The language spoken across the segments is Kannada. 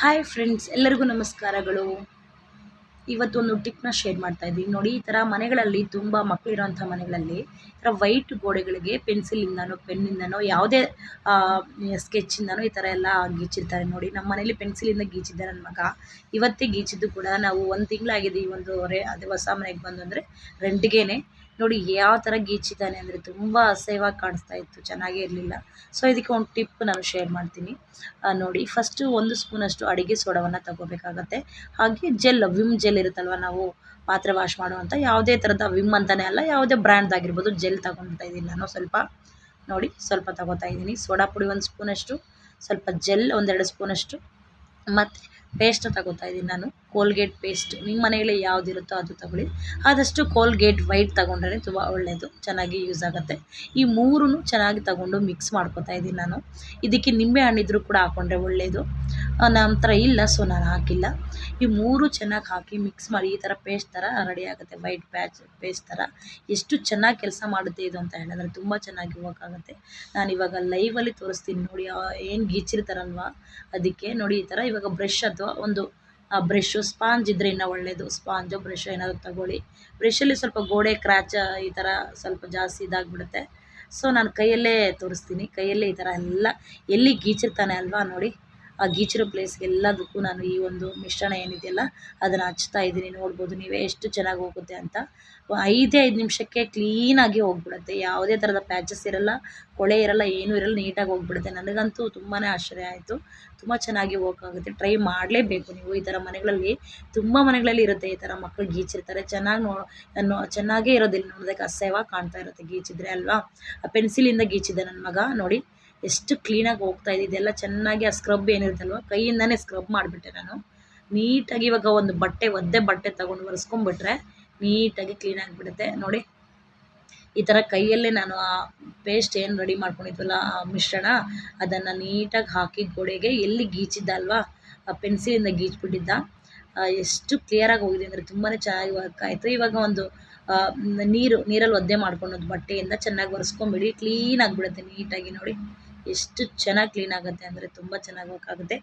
ಹಾಯ್ ಫ್ರೆಂಡ್ಸ್ ಎಲ್ಲರಿಗೂ ನಮಸ್ಕಾರಗಳು. ಇವತ್ತು ಇವತ್ತೊಂದು ಟಿಪ್ನ ಶೇರ್ ಮಾಡ್ತಾ ಇದ್ದೀನಿ. ನೋಡಿ, ಈ ಥರ ಮನೆಗಳಲ್ಲಿ ತುಂಬ ಮಕ್ಕಳಿರೋಂಥ ಮನೆಗಳಲ್ಲಿ ಈ ಥರ ವೈಟ್ ಗೋಡೆಗಳಿಗೆ ಪೆನ್ಸಿಲಿಂದನೋ ಪೆನ್ನಿಂದನೋ ಯಾವುದೇ ಸ್ಕೆಚ್ಚಿಂದನೋ ಈ ಥರ ಎಲ್ಲ ಗೀಚಿರ್ತಾರೆ. ನೋಡಿ, ನಮ್ಮ ಮನೇಲಿ ಪೆನ್ಸಿಲಿಂದ ಗೀಚಿದ್ದೆ ನನ್ನ ಮಗ, ಇವತ್ತೇ ಗೀಚಿದ್ದು ಕೂಡ ನಾವು ಒಂದು ತಿಂಗಳಾಗಿದೆ ಈ ಒಂದು ರೇ ಅದೇ ಹೊಸ ಮನೆಗೆ ಬಂದು ಅಂದರೆ ರೆಂಟ್ಗೇನೆ ನೋಡಿ ಯಾವ ಥರ ಗೀಚಿದ್ದಾನೆ ಅಂದರೆ ತುಂಬ ಅಸಹ್ಯವಾಗಿ ಕಾಣಿಸ್ತಾ ಇತ್ತು, ಚೆನ್ನಾಗೇ ಇರಲಿಲ್ಲ. ಸೊ ಇದಕ್ಕೆ ಒಂದು ಟಿಪ್ ನಾನು ಶೇರ್ ಮಾಡ್ತೀನಿ. ನೋಡಿ ಫಸ್ಟು ಒಂದು ಸ್ಪೂನಷ್ಟು ಅಡುಗೆ ಸೋಡವನ್ನು ತಗೋಬೇಕಾಗತ್ತೆ. ಹಾಗೆ ಜೆಲ್ ವಿಮ್ ಜೆಲ್ ಇರುತ್ತಲ್ವ, ನಾವು ಪಾತ್ರೆ ವಾಶ್ ಮಾಡುವಂಥ ಯಾವುದೇ ಥರದ ವಿಮ್ ಅಂತಲೇ ಅಲ್ಲ, ಯಾವುದೇ ಬ್ರ್ಯಾಂಡ್ದಾಗಿರ್ಬೋದು ಜೆಲ್ ತಗೊತಾ ಇದ್ದೀನಿ ನಾನು ಸ್ವಲ್ಪ. ನೋಡಿ, ಸ್ವಲ್ಪ ತಗೋತಾ ಇದ್ದೀನಿ. ಸೋಡಾ ಪುಡಿ ಒಂದು ಸ್ಪೂನಷ್ಟು ಸ್ವಲ್ಪ ಜೆಲ್ ಒಂದೆರಡು ಸ್ಪೂನಷ್ಟು ಮತ್ತು ಪೇಸ್ಟ್ ತಗೋತಾ ಇದ್ದೀನಿ ನಾನು. ಕೋಲ್ಗೇಟ್ ಪೇಸ್ಟ್ ನಿಮ್ಮ ಮನೆಯಲ್ಲಿ ಯಾವುದಿರುತ್ತೋ ಅದು ತಗೊಳ್ಳಿ. ಆದಷ್ಟು ಕೋಲ್ಗೇಟ್ ವೈಟ್ ತಗೊಂಡ್ರೆ ತುಂಬ ಒಳ್ಳೆಯದು ಚೆನ್ನಾಗಿ ಯೂಸ್ ಆಗುತ್ತೆ. ಈ ಮೂರೂ ಚೆನ್ನಾಗಿ ತಗೊಂಡು ಮಿಕ್ಸ್ ಮಾಡ್ಕೊತಾ ಇದ್ದೀನಿ ನಾನು. ಇದಕ್ಕೆ ನಿಂಬೆ ಹಣ್ಣಿದ್ರು ಕೂಡ ಹಾಕೊಂಡ್ರೆ ಒಳ್ಳೆಯದು ನಮ್ಮ ಥರ ಇಲ್ಲ ಸೊ ನಾನು ಹಾಕಿಲ್ಲ. ಈ ಮೂರು ಚೆನ್ನಾಗಿ ಹಾಕಿ ಮಿಕ್ಸ್ ಮಾಡಿ, ಈ ಥರ ಪೇಸ್ಟ್ ಥರ ರೆಡಿ ಆಗುತ್ತೆ. ವೈಟ್ ಪ್ಯಾಚ್ ಪೇಸ್ಟ್ ಥರ ಎಷ್ಟು ಚೆನ್ನಾಗಿ ಕೆಲಸ ಮಾಡುತ್ತೆ ಇದು ಅಂತ ಹೇಳಿದ್ರೆ ತುಂಬ ಚೆನ್ನಾಗಿ ವರ್ಕ್ ಆಗುತ್ತೆ. ನಾನು ಇವಾಗ ಲೈವಲ್ಲಿ ತೋರಿಸ್ತೀನಿ ನೋಡಿ ಏನು ಗೀಚಿರ್ತಾರಲ್ವ ಅದಕ್ಕೆ ನೋಡಿ ಈ ಥರ ಇವಾಗ ಬ್ರಷ್ ಅಥವಾ ಒಂದು ಬ್ರಷು ಸ್ಪಾಂಜ್ ಇದ್ದರೆ ಇನ್ನೂ ಒಳ್ಳೆಯದು ಸ್ಪಾಂಜು ಬ್ರಷ್ ಏನಾದರೂ ತಗೊಳ್ಳಿ. ಬ್ರಷಲ್ಲಿ ಸ್ವಲ್ಪ ಗೋಡೆ ಕ್ರ್ಯಾಚ ಈ ಥರ ಸ್ವಲ್ಪ ಜಾಸ್ತಿ ಇದಾಗಿಬಿಡುತ್ತೆ. ಸೊ, ನಾನು ಕೈಯಲ್ಲೇ ತೋರಿಸ್ತೀನಿ. ಕೈಯಲ್ಲೇ ಈ ಥರ ಎಲ್ಲ ಎಲ್ಲಿ ಗೀಚಿರ್ತಾನೆ ಅಲ್ವಾ ನೋಡಿ. ಆ ಗೀಚಿರೋ ಎಲ್ಲದಕ್ಕೂ ನಾನು ಈ ಒಂದು ಮಿಶ್ರಣ ಏನಿದೆಯಲ್ಲ, ಅದನ್ನು ಹಚ್ತಾ ಇದ್ದೀನಿ. ನೋಡ್ಬೋದು ನೀವೇ ಎಷ್ಟು ಚೆನ್ನಾಗಿ ಹೋಗುತ್ತೆ ಅಂತ. ಐದೇ ಐದು ನಿಮಿಷಕ್ಕೆ ಕ್ಲೀನಾಗಿ ಹೋಗ್ಬಿಡುತ್ತೆ. ಯಾವುದೇ ಥರದ ಪ್ಯಾಚಸ್ ಇರಲ್ಲ, ಕೊಳೆ ಇರಲ್ಲ, ಏನೂ ಇರಲ್ಲ, ನೀಟಾಗಿ ಹೋಗ್ಬಿಡುತ್ತೆ. ನನಗಂತೂ ತುಂಬಾ ಆಶ್ಚರ್ಯ ಆಯಿತು. ತುಂಬ ಚೆನ್ನಾಗಿ ವರ್ಕ್ ಆಗುತ್ತೆ. ಟ್ರೈ ಮಾಡಲೇಬೇಕು ನೀವು ಈ ಥರ ಮನೆಗಳಲ್ಲಿ. ತುಂಬ ಮನೆಗಳಲ್ಲಿ ಇರುತ್ತೆ ಈ ಥರ ಮಕ್ಕಳು ಗೀಚಿರ್ತಾರೆ. ಚೆನ್ನಾಗಿ ನೋ ಚೆನ್ನಾಗೇ ಇರೋದಿಲ್ಲ ನೋಡೋದಕ್ಕೆ ಅಸಹ್ಯವಾಗಿ ಕಾಣ್ತಾ ಇರುತ್ತೆ ಗೀಚಿದ್ರೆ ಅಲ್ವಾ? ಆ ಪೆನ್ಸಿಲಿಂದ ಗೀಚಿದೆ ನನ್ನ ಮಗ, ನೋಡಿ. ಎಷ್ಟು ಕ್ಲೀನಾಗಿ ಹೋಗ್ತಾ ಇದೆ, ಇದೆಲ್ಲ ಚೆನ್ನಾಗಿ ಆ ಸ್ಕ್ರಬ್ ಏನಿರುತ್ತಲ್ವ, ಕೈಯಿಂದನೇ ಸ್ಕ್ರಬ್ ಮಾಡಿಬಿಟ್ಟೆ ನಾನು. ನೀಟಾಗಿ ಇವಾಗ ಒಂದು ಬಟ್ಟೆ, ಒದ್ದೆ ಬಟ್ಟೆ ತಗೊಂಡು ಒರೆಸ್ಕೊಂಡ್ಬಿಟ್ರೆ ನೀಟಾಗಿ ಕ್ಲೀನ್ ಆಗಿಬಿಡುತ್ತೆ. ನೋಡಿ, ಈ ಥರ ಕೈಯಲ್ಲೇ ನಾನು ಆ ಪೇಸ್ಟ್ ಏನು ರೆಡಿ ಮಾಡ್ಕೊಂಡಿದ್ವಲ್ಲ, ಆ ಮಿಶ್ರಣ, ಅದನ್ನು ನೀಟಾಗಿ ಹಾಕಿ ಗೋಡೆಗೆ ಎಲ್ಲಿ ಗೀಚಿದ್ದ ಅಲ್ವಾ, ಆ ಪೆನ್ಸಿಲಿಂದ ಗೀಚ್ಬಿಟ್ಟಿದ್ದ ಎಷ್ಟು ಕ್ಲಿಯರಾಗಿ ಹೋಗಿದೆ ಅಂದರೆ ತುಂಬಾ ಚೆನ್ನಾಗಿ ವರ್ಕ್ ಆಯಿತು. ಇವಾಗ ಒಂದು ನೀರು, ನೀರಲ್ಲಿ ಒದ್ದೆ ಮಾಡ್ಕೊಳೋದು ಬಟ್ಟೆಯಿಂದ ಚೆನ್ನಾಗಿ ಒರೆಸ್ಕೊಂಬಿಡಿ ಕ್ಲೀನ್ ಆಗಿಬಿಡುತ್ತೆ ನೀಟಾಗಿ, ನೋಡಿ. ಎಷ್ಟು ಚೆನ್ನಾಗಿ ಕ್ಲೀನ್ ಆಗುತ್ತೆ ಅಂದರೆ ತುಂಬ ಚೆನ್ನಾಗಿ ವರ್ಕ್ ಆಗುತ್ತೆ.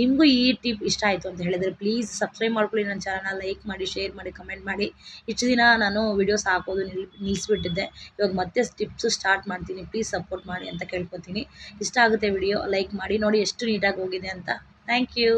ನಿಮಗೂ ಈ ಟಿಪ್ ಇಷ್ಟ ಆಯಿತು ಅಂತ ಹೇಳಿದರೆ ಪ್ಲೀಸ್ ಸಬ್ಸ್ಕ್ರೈಬ್ ಮಾಡ್ಕೊಳ್ಳಿ ನನ್ನ ಚಾನಲ್ನ ಲೈಕ್ ಮಾಡಿ ಶೇರ್ ಮಾಡಿ ಕಮೆಂಟ್ ಮಾಡಿ. ಇಷ್ಟು ದಿನ ನಾನು ವೀಡಿಯೋಸ್ ಹಾಕೋದು ನಿಲ್ ನಿಲ್ಲಿಸ್ಬಿಟ್ಟಿದ್ದೆ ಇವಾಗ ಮತ್ತೆ ಟಿಪ್ಸು ಸ್ಟಾರ್ಟ್ ಮಾಡ್ತೀನಿ. ಪ್ಲೀಸ್ ಸಪೋರ್ಟ್ ಮಾಡಿ ಅಂತ ಕೇಳ್ಕೊತೀನಿ. ಇಷ್ಟ ಆಗುತ್ತೆ ವಿಡಿಯೋ ಲೈಕ್ ಮಾಡಿ. ನೋಡಿ ಎಷ್ಟು ನೀಟಾಗಿ ಹೋಗಿದೆ ಅಂತ. Thank you